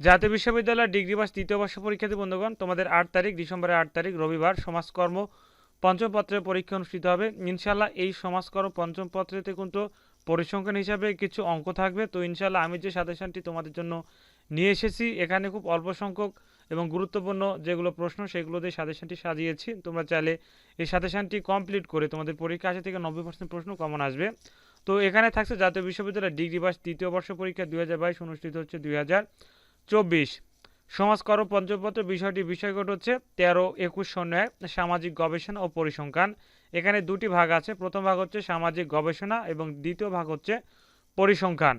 জাতীয় বিশ্ববিদ্যালয়ের degree pass তৃতীয় বর্ষ পরীক্ষার্থী বন্ধুগণ, তোমাদের আট তারিখ, ডিসেম্বরের আট তারিখ, রবিবার সমাজকর্ম পঞ্চম পত্রের পরীক্ষা অনুষ্ঠিত হবে। ইনশাল্লাহ এই সমাজকর্ম পঞ্চম পত্রেতে কিন্তু পরিসংখ্যান হিসাবে কিছু অঙ্ক থাকবে। তো ইনশাল্লাহ আমি যে সাজেশনটি তোমাদের জন্য নিয়ে এসেছি, এখানে খুব অল্প সংখ্যক এবং গুরুত্বপূর্ণ যেগুলো প্রশ্ন, সেগুলো দিয়ে সাজেশনটি সাজিয়েছি। তোমরা চাইলে এই সাজেশনটি কমপ্লিট করে তোমাদের পরীক্ষা আশি থেকে নব্বই পার্সেন্ট প্রশ্ন কমন আসবে। তো এখানে থাকছে জাতীয় বিশ্ববিদ্যালয়ের ডিগ্রি পাস তৃতীয় বর্ষ পরীক্ষা দুই হাজার বাইশ অনুষ্ঠিত হচ্ছে দুই হাজার। চব্বিশ। সমাজকর্ম পঞ্চপত্র বিষয়টি বিষয়কট হচ্ছে তেরো, একুশ শূন্য এক সামাজিক গবেষণা ও পরিসংখ্যান। এখানে দুটি ভাগ আছে। প্রথম ভাগ হচ্ছে সামাজিক গবেষণা এবং দ্বিতীয় ভাগ হচ্ছে পরিসংখ্যান।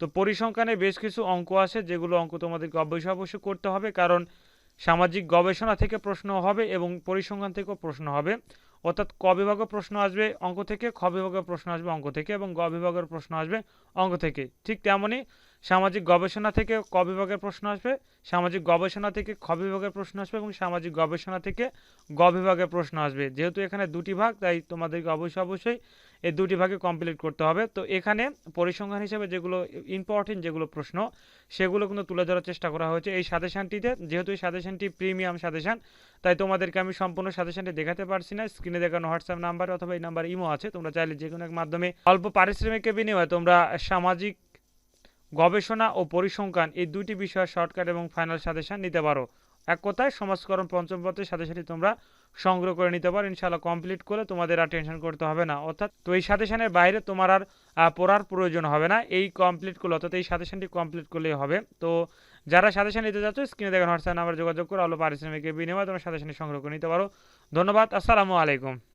তো পরিসংখ্যানে বেশ কিছু অঙ্ক আছে, যেগুলো অঙ্ক তোমাদেরকে অবশ্যই অবশ্যই করতে হবে, কারণ সামাজিক গবেষণা থেকে প্রশ্ন হবে এবং পরিসংখ্যান থেকেও প্রশ্ন হবে। অর্থাৎ ক বিভাগের প্রশ্ন আসবে অঙ্ক থেকে, খ বিভাগের প্রশ্ন আসবে অঙ্ক থেকে এবং গ বিভাগের প্রশ্ন আসবে অঙ্ক থেকে। ঠিক তেমনই সামাজিক গবেষণা থেকে ক বিভাগের প্রশ্ন আসবে, সামাজিক গবেষণা থেকে খ বিভাগের প্রশ্ন আসবে এবং সামাজিক গবেষণা থেকে গ বিভাগের প্রশ্ন আসবে। যেহেতু এখানে দুটি ভাগ, তাই তোমাদেরকে অবশ্যই অবশ্যই এই দুটি ভাগে কমপ্লিট করতে হবে। তো এখানে পরিসংখ্যান হিসেবে যেগুলো ইম্পর্টেন্ট যেগুলো প্রশ্ন, সেগুলো কিন্তু তুলে ধরার চেষ্টা করা হয়েছে এই সাজেশানটিতে। যেহেতু এই সাজেশানটি প্রিমিয়াম সাজেশান, তাই তোমাদেরকে আমি সম্পূর্ণ সাজেশানটি দেখাতে পারছি না। স্ক্রিনে দেখানো হোয়াটসঅ্যাপ নাম্বার অথবা এই নাম্বার ইমো আছে। তোমরা চাইলে যে কোনো এক মাধ্যমে অল্প পারিশ্রমিকের বিনিময়ে তোমরা সামাজিক গবেষণা ও পরিসংখ্যান এই দুইটি বিষয়ের শর্টকাট এবং ফাইনাল সাজেশন নিতে পারো। এক কথায় সমাজকরণ পঞ্চম পত্রের সাথে সাথে তোমরা সংগ্রহ করে নিতে পারো। ইনশাল্লাহ কমপ্লিট করলে তোমাদের আর টেনশন করতে হবে না। অর্থাৎ তো এই সাজেশনের বাইরে তোমার আর পড়ার প্রয়োজন হবে না। এই কমপ্লিট করলে, অর্থাৎ এই সাজেশনটি কমপ্লিট করলেই হবে। তো যারা সাজেশন নিতে যাচ্ছ স্ক্রিনে দেখেন হোয়াটসঅ্যাপ নাম্বার যোগাযোগ করে আলো পারিশ্রমিকের বিনিময়ে তোমরা সাজেশনটি সংগ্রহ করে নিতে পারো। ধন্যবাদ, আসসালামু আলাইকুম।